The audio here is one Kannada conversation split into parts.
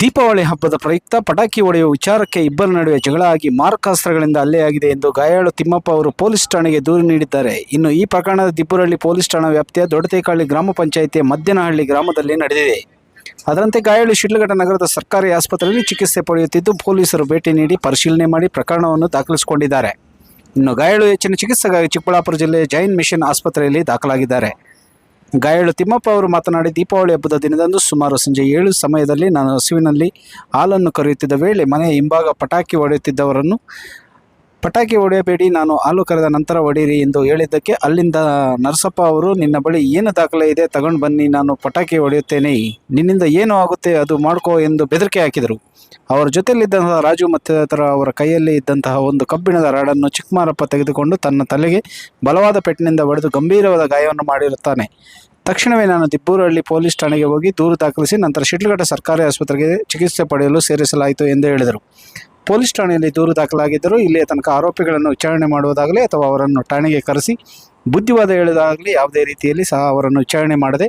ದೀಪಾವಳಿ ಹಬ್ಬದ ಪ್ರಯುಕ್ತ ಪಟಾಕಿ ಹೊಡೆಯುವ ವಿಚಾರಕ್ಕೆ ಇಬ್ಬರ ನಡುವೆ ಜಗಳ ಆಗಿ ಮಾರಕಾಸ್ತ್ರಗಳಿಂದ ಹಲ್ಲೆಯಾಗಿದೆ ಎಂದು ಗಾಯಾಳು ತಿಮ್ಮಪ್ಪ ಅವರು ಪೊಲೀಸ್ ಠಾಣೆಗೆ ದೂರು ನೀಡಿದ್ದಾರೆ. ಇನ್ನು ಈ ಪ್ರಕರಣದ ದಿಬ್ಬುರಳ್ಳಿ ಪೊಲೀಸ್ ಠಾಣಾ ವ್ಯಾಪ್ತಿಯ ದೊಡ್ಡತೇಕಾಳಿ ಗ್ರಾಮ ಪಂಚಾಯಿತಿಯ ಮದ್ಯನಹಳ್ಳಿ ಗ್ರಾಮದಲ್ಲಿ ನಡೆದಿದೆ. ಅದರಂತೆ ಗಾಯಾಳು ಶಿಡ್ಲಘಟ್ಟ ನಗರದ ಸರ್ಕಾರಿ ಆಸ್ಪತ್ರೆಯಲ್ಲಿ ಚಿಕಿತ್ಸೆ ಪಡೆಯುತ್ತಿದ್ದು ಪೊಲೀಸರು ಭೇಟಿ ನೀಡಿ ಪರಿಶೀಲನೆ ಮಾಡಿ ಪ್ರಕರಣವನ್ನು ದಾಖಲಿಸಿಕೊಂಡಿದ್ದಾರೆ. ಇನ್ನು ಗಾಯಾಳು ಹೆಚ್ಚಿನ ಚಿಕಿತ್ಸೆಗಾಗಿ ಚಿಕ್ಕಬಳ್ಳಾಪುರ ಜಿಲ್ಲೆಯ ಜೈನ್ ಮಿಷನ್ ಆಸ್ಪತ್ರೆಯಲ್ಲಿ ದಾಖಲಾಗಿದ್ದಾರೆ. ಗಾಯಾಳು ತಿಮ್ಮಪ್ಪ ಅವರು ಮಾತನಾಡಿ, ದೀಪಾವಳಿ ಹಬ್ಬದ ದಿನದಂದು ಸುಮಾರು ಸಂಜೆ ಏಳು ಸಮಯದಲ್ಲಿ ನಾನು ಹಸುವಿನಲ್ಲಿ ಹಾಲನ್ನು ಕರೆಯುತ್ತಿದ್ದ ವೇಳೆ ಮನೆಯ ಹಿಂಭಾಗ ಪಟಾಕಿ ಹೊಡೆಯುತ್ತಿದ್ದವರನ್ನು ಪಟಾಕಿ ಹೊಡೆಯಬೇಡಿ, ನಾನು ಹಾಲು ಕರೆದ ನಂತರ ಹೊಡೀರಿ ಎಂದು ಹೇಳಿದ್ದಕ್ಕೆ ಅಲ್ಲಿಂದ ನರಸಪ್ಪ ಅವರು, ನಿನ್ನ ಬಳಿ ಏನು ದಾಖಲೆ ಇದೆ, ತಗೊಂಡು ಬನ್ನಿ, ನಾನು ಪಟಾಕಿ ಹೊಡೆಯುತ್ತೇನೆ. ನಿನ್ನಿಂದ ಏನು ಆಗುತ್ತೆ, ಅದು ಮಾಡ್ಕೋ ಎಂದು ಬೆದರಿಕೆ ಹಾಕಿದರು. ಅವರ ಜೊತೆಯಲ್ಲಿದ್ದಂತಹ ರಾಜು ಮತ್ತಿತರ ಅವರ ಕೈಯಲ್ಲಿ ಇದ್ದಂತಹ ಒಂದು ಕಬ್ಬಿಣದ ರಾಡನ್ನು ಚಿಕ್ಕಮಾರಪ್ಪ ತೆಗೆದುಕೊಂಡು ತನ್ನ ತಲೆಗೆ ಬಲವಾದ ಪೆಟ್ಟಿನಿಂದ ಹೊಡೆದು ಗಂಭೀರವಾದ ಗಾಯವನ್ನು ಮಾಡಿರುತ್ತಾನೆ. ತಕ್ಷಣವೇ ನಾನು ದಿಬ್ಬೂರಹಳ್ಳಿ ಪೊಲೀಸ್ ಠಾಣೆಗೆ ಹೋಗಿ ದೂರು ದಾಖಲಿಸಿ ನಂತರ ಶಿಡ್ಲಘಟ್ಟ ಸರ್ಕಾರಿ ಆಸ್ಪತ್ರೆಗೆ ಚಿಕಿತ್ಸೆ ಪಡೆಯಲು ಸೇರಿಸಲಾಯಿತು ಎಂದು ಹೇಳಿದರು. ಪೊಲೀಸ್ ಠಾಣೆಯಲ್ಲಿ ದೂರು ದಾಖಲಾಗಿದ್ದರೂ ಇಲ್ಲಿಯ ತನಕ ಆರೋಪಿಗಳನ್ನು ವಿಚಾರಣೆ ಮಾಡುವುದಾಗಲಿ ಅಥವಾ ಅವರನ್ನು ಠಾಣೆಗೆ ಕರೆಸಿ ಬುದ್ಧಿವಾದ ಹೇಳುವುದಾಗಲಿ ಯಾವುದೇ ರೀತಿಯಲ್ಲಿ ಸಹ ಅವರನ್ನು ವಿಚಾರಣೆ ಮಾಡದೆ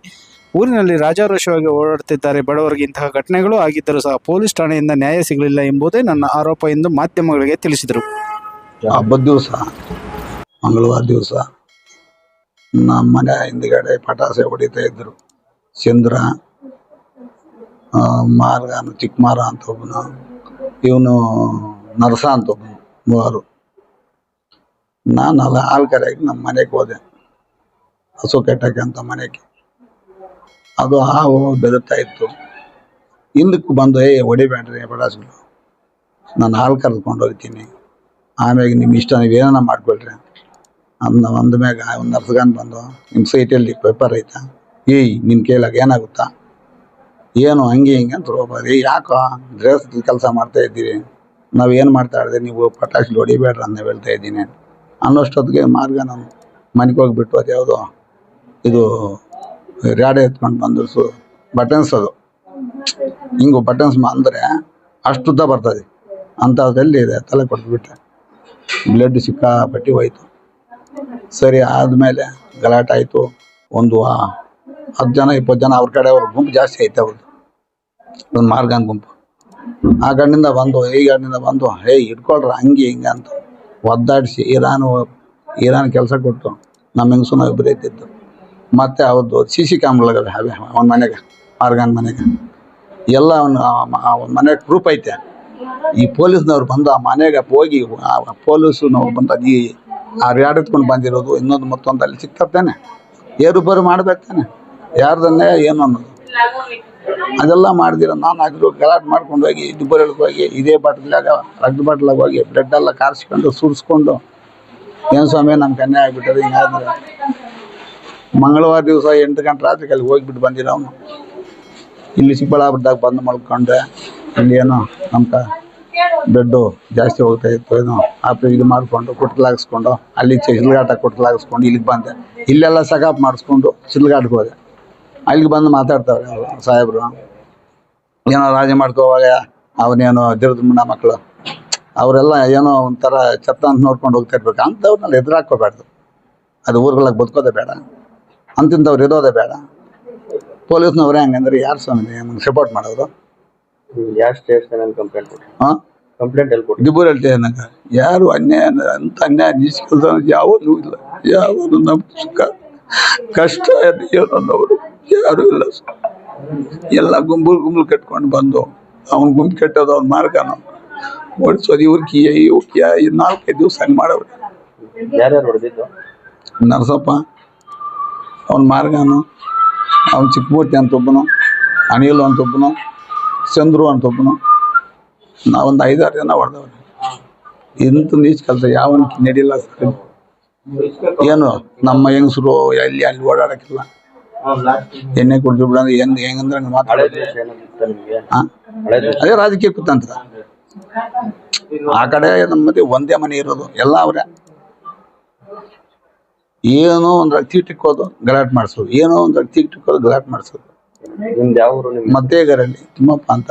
ಊರಿನಲ್ಲಿ ರಾಜಾರೋಷವಾಗಿ ಓಡಾಡುತ್ತಿದ್ದಾರೆ. ಬಡವರಿಗೆ ಇಂತಹ ಘಟನೆಗಳು ಆಗಿದ್ದರೂ ಸಹ ಪೊಲೀಸ್ ಠಾಣೆಯಿಂದ ನ್ಯಾಯ ಸಿಗಲಿಲ್ಲ ಎಂಬುದೇ ನನ್ನ ಆರೋಪ ಎಂದು ಮಾಧ್ಯಮಗಳಿಗೆ ತಿಳಿಸಿದರು. ಹಬ್ಬದ ದಿವಸ, ಮಂಗಳವಾರ ದಿವಸ ನಮ್ಮ ಮನೆ ಹಿಂದ್ಗಡೆ ಪಟಾಸೆ ಹೊಡಿತಾ ಇದ್ರು ಚಂದ್ರ ಮಾರ್ಗ ಚಿಕ್ಕಮಾರ ಅಂತ ಒಬ್ಬನು ಇವನು ನರಸ ಅಂತ ಮೂವರು. ನಾನು ಅಲ್ಲ ಹಾಲು ಕರೆಯಾಗಿ ನಮ್ಮ ಮನೆಗೆ ಹೋದೆ. ಹಸು ಕೆಟ್ಟಕ್ಕೆ ಅಂತ ಮನೆಗೆ. ಅದು ಹಾವು ಬೆದರ್ತಾ ಇತ್ತು. ಹಿಂದಕ್ಕೆ ಬಂದು ಏ ಹೊಡಿಬೇಡ್ರಿ ಬಡಾಸ್ಗಳು ನಾನು ಹಾಲು ಕರೆದುಕೊಂಡು ಹೋಗ್ತೀನಿ. ಆಮ್ಯಾಗ ನಿಮ್ಮ ಇಷ್ಟ, ನೀವು ಏನಾರ ಮಾಡ್ಕೊಳ್ರಿ. ಅಂದ ಅಂದ ಮ್ಯಾಗ, ಒಂದು ನರ್ಸ್ಗಾನ್ ಬಂದು ನಿಮ್ಮ ಸೈಟಲ್ಲಿ ಪೇಪರ್ ಐತಾ? ಏಯ್ ನಿನ್ನ ಕೇಳಾಗ ಏನಾಗುತ್ತಾ? ಏನು ಹಂಗೆ ಹಿಂಗೆ ಅಂತ ಹೋಗ್ಬಾರ್ದು. ಯಾಕೋ ಡ್ರೆಸ್ ಕೆಲಸ ಮಾಡ್ತಾ ಇದ್ದೀರಿ? ನಾವು ಏನು ಮಾಡ್ತಾ ಇದ್ದೀವಿ ನೀವು ಪಟಾಕಿ ಹೊಡಿಬೇಡ್ರಿ ಅಂತ ಹೇಳ್ತಾ ಇದ್ದೀನಿ. ಅನ್ನೋಷ್ಟೊತ್ತಿಗೆ ಮಾರ್ಗ ನಾನು ಮನೆಗೆ ಹೋಗಿಬಿಟ್ಟು ಅದು ಯಾವುದೋ ಇದು ರ್ಯಾಡೆ ಎತ್ಕೊಂಡು ಬಂದು ಸು ಬಟನ್ಸ್ ಅದು. ಹಿಂಗು ಬಟನ್ಸ್ ಅಂದರೆ ಅಷ್ಟುದ್ದ ಬರ್ತದೆ. ಅಂಥದ್ರಲ್ಲಿ ಇದೆ, ತಲೆ ಕೊಟ್ಬಿಟ್ಟೆ ಬ್ಲಡ್ ಸಿಕ್ಕಾಪಟ್ಟಿ ಹೋಯ್ತು. ಸರಿ, ಆದಮೇಲೆ ಗಲಾಟೆ ಆಯಿತು. ಒಂದು ಹತ್ತು ಜನ, ಇಪ್ಪತ್ತು ಜನ ಅವ್ರ ಕಡೆ ಅವ್ರ ಗುಂಪು ಜಾಸ್ತಿ ಐತೆ ಅವ್ರದ್ದು ಒಂದು ಮಾರ್ಗನ್ ಗುಂಪು. ಆ ಕಣ್ಣಿಂದ ಬಂದು, ಈ ಕಣ್ಣಿಂದ ಬಂದು, ಹೇ ಇಟ್ಕೊಳ್ರ ಹಂಗೆ, ಹಿಂಗೆ ಅಂತ ಒದ್ದಾಡಿಸಿ ಇರಾನ್ ಇರಾನ್ ಕೆಲಸ ಕೊಟ್ಟು ನಮ್ಮ ಹೆಂಗಸು ನಾವು ಇಬ್ಬರು ಇದ್ದಿದ್ದು ಮತ್ತು ಅವ್ರದ್ದು ಸಿ ಸಿ ಕ್ಯಾಮ್ರಾಗಳು ಅವೇ ಅವನ ಮನೆಗೆ, ಮಾರ್ಗನ್ ಮನೆಗೆ. ಎಲ್ಲ ಅವನು ಮನೆ ಪ್ರೂಫ್ ಐತೆ. ಈ ಪೊಲೀಸ್ನವ್ರು ಬಂದು ಆ ಮನೆಗೆ ಹೋಗಿ, ಆ ಪೊಲೀಸ್ನವ್ರು ಬಂದು ಈ ಆ ಇಟ್ಕೊಂಡು ಬಂದಿರೋದು, ಇನ್ನೊಂದು ಮತ್ತೊಂದು ಅಲ್ಲಿ ಸಿಗ್ತತ್ತಾನೆ ಏರುಬರು ಮಾಡ್ಬೇಕು ಯಾರ್ದನ್ನೇ ಏನು ಅನ್ನೋದು ಅದೆಲ್ಲ ಮಾಡಿದಿರ. ನಾನು ಅದ್ರ ಗಲಾಟೆ ಮಾಡ್ಕೊಂಡು ಹೋಗಿ ದುಬ್ಬರಳಿಗೆ ಹೋಗಿ, ಇದೇ ಬಾಟ್ಲಾಗ ರಕ್ತ ಬಾಟ್ಲಾಗ ಹೋಗಿ ಬ್ಲಡ್ ಎಲ್ಲ ಕಾರಿಸ್ಕೊಂಡು ಸುರಿಸ್ಕೊಂಡು, ಏನು ಸ್ವಾಮಿ ನಮ್ಮ ಕನ್ಯೆ ಆಗ್ಬಿಟ್ಟದೆ ಹಿಂಗಾದ್ರೆ ಮಂಗಳವಾರ ದಿವಸ ಎಂಟು ಗಂಟೆ ರಾತ್ರಿ ಅಲ್ಲಿ ಹೋಗಿಬಿಟ್ಟು ಬಂದಿರ ಅವನು. ಇಲ್ಲಿ ಚಿಕ್ಕಬಳ್ಳಾಪುರದಾಗ ಬಂದು ಮಲ್ಕೊಂಡೆ. ಇಲ್ಲಿ ಏನೋ ನಮ್ಮ ಬೆಡ್ಡು ಜಾಸ್ತಿ ಹೋಗ್ತಾ ಇತ್ತು, ಏನೋ ಆಪ್ರೆ ಇದು ಮಾಡಿಕೊಂಡು ಕುಟ್ಲಾಗಿಸ್ಕೊಂಡು, ಅಲ್ಲಿ ಚಿಲ್ಗಾಟ ಕುಟ್ಲಾಗಿಸ್ಕೊಂಡು ಇಲ್ಲಿಗೆ ಬಂದೆ. ಇಲ್ಲೆಲ್ಲ ಸಗಾಪ್ ಮಾಡಿಸ್ಕೊಂಡು ಚಿಲ್ಗಾಟ್ಗೆ ಹೋದೆ. ಅಲ್ಲಿಗೆ ಬಂದು ಮಾತಾಡ್ತಾರೆ ಅವ್ರು ಸಾಹೇಬರು. ಏನೋ ರಾಜಿ ಮಾಡ್ಕೋವಾಗ ಅವನೇನೋ ಮುಂಡ ಮಕ್ಕಳು ಅವರೆಲ್ಲ ಏನೋ ಒಂಥರ ಚತ್ತ ಅಂತ ನೋಡ್ಕೊಂಡು ಹೋಗ್ತಾ ಇರ್ಬೇಕು. ಅಂಥವ್ರನ್ನೆಲ್ಲ ಎದುರಾಕೋಬೇಡ್ದು ಅದು ಊರುಗಳಿಗೆ ಬದುಕೋದೇ ಬೇಡ. ಅಂತಿಂಥವ್ರು ಇರೋದೇ ಬೇಡ. ಪೊಲೀಸ್ನವ್ರೆ ಹಂಗಂದ್ರೆ ಯಾರು ಸ್ವಾಮಿ ನಮ್ಗೆ ಸಪೋರ್ಟ್ ಮಾಡೋರು ಯಾವ ಸ್ಟೇಷನ್ ಕಂಪ್ಲೇಂಟ್ ಹಾಂ? ಕಂಪ್ಲೇಂಟ್ ಎಲ್ಲಿ ಯಾರು ಅನ್ಯಾಯ ಅಂತ ಅನ್ಯಾಯ ನಿಷ್ಕಲ್ಸ ಯಾವನು ಇಲ್ಲ. ಯಾವನು ನಮ್ಮ ಸುಖ ಕಷ್ಟ ಏನನ್ನೋರು ಯಾರು ಇಲ್ಲ. ಎಲ್ಲ ಗುಂಬುಲ್ ಗುಂಬುಲ್ ಕಟ್ಕೊಂಡು ಬಂದು ಅವ್ನ ಗುಂಪು ಕಟ್ಟೋದು ಅವ್ನ ಮಾರ್ಗನು? ಓಡಿಸೋದು ಇವ್ರಿಗೆ ಇವ್ರಿಗೆ ನಾಲ್ಕೈದು ದಿವಸ ಹಂಗೆ ಮಾಡವ್ರೆ. ನರಸಪ್ಪ ಅವನ್ ಮಾರ್ಗನು? ಅವ್ನು ಚಿಕ್ಕಮೂರ್ತಿ ಅಂತ ಒಬ್ಬನು ಅನಿಲ್ ಅಂತ ಒಬ್ಬನು ಚಂದ್ರು ಅಂತ ಒಬ್ಬನು. ನಾವೊಂದು ಐದಾರು ಜನ ಹೊಡೆದವ್ರೆ. ಇಂಥ ನೀಚ್ ಕೆಲಸ ಯಾವನ್ ನಡೆಯಲ್ಲ ಸರ್. ಏನು ನಮ್ಮ ಹೆಂಗಸರು ಎಲ್ಲಿ ಅಲ್ಲಿ ಓಡಾಡಕ್ಕಿಲ್ಲ. ಎಣ್ಣೆ ಕುಡಿದು ಬಿಡೋದು ಹೆಂಗಂದ್ರೆ ಹಂಗೆ ಹಳೆ ಮಾತಾಡೋದು ದ್ವೇಷ ಏನಾಗಿತ್ತು ನಿಮ್ಗೆ? ಹಾ ಅದೇ ರಾಜಕೀಯ ಕುತಂತ್ರ. ಆ ಕಡೆ ನಮ್ಮ ಮಧ್ಯೆ ಒಂದೇ ಮನೆ ಇರೋದು ಎಲ್ಲ ಅವರೇ. ಏನೋ ಒಂದು ರಕ್ತಿ ಇಟ್ಟಿಕ್ಕೋದು ಗಲಾಟೆ ಮಾಡಿಸೋದು. ಏನೋ ಒಂದು ರಕ್ತಿ ಇಟ್ಟಿಕ್ಕೋದು ಗಲಾಟೆ ಮಾಡಿಸೋದು. ಮದ್ದೇಗರಲ್ಲಿ ತಿಮ್ಮಪ್ಪ ಅಂತ.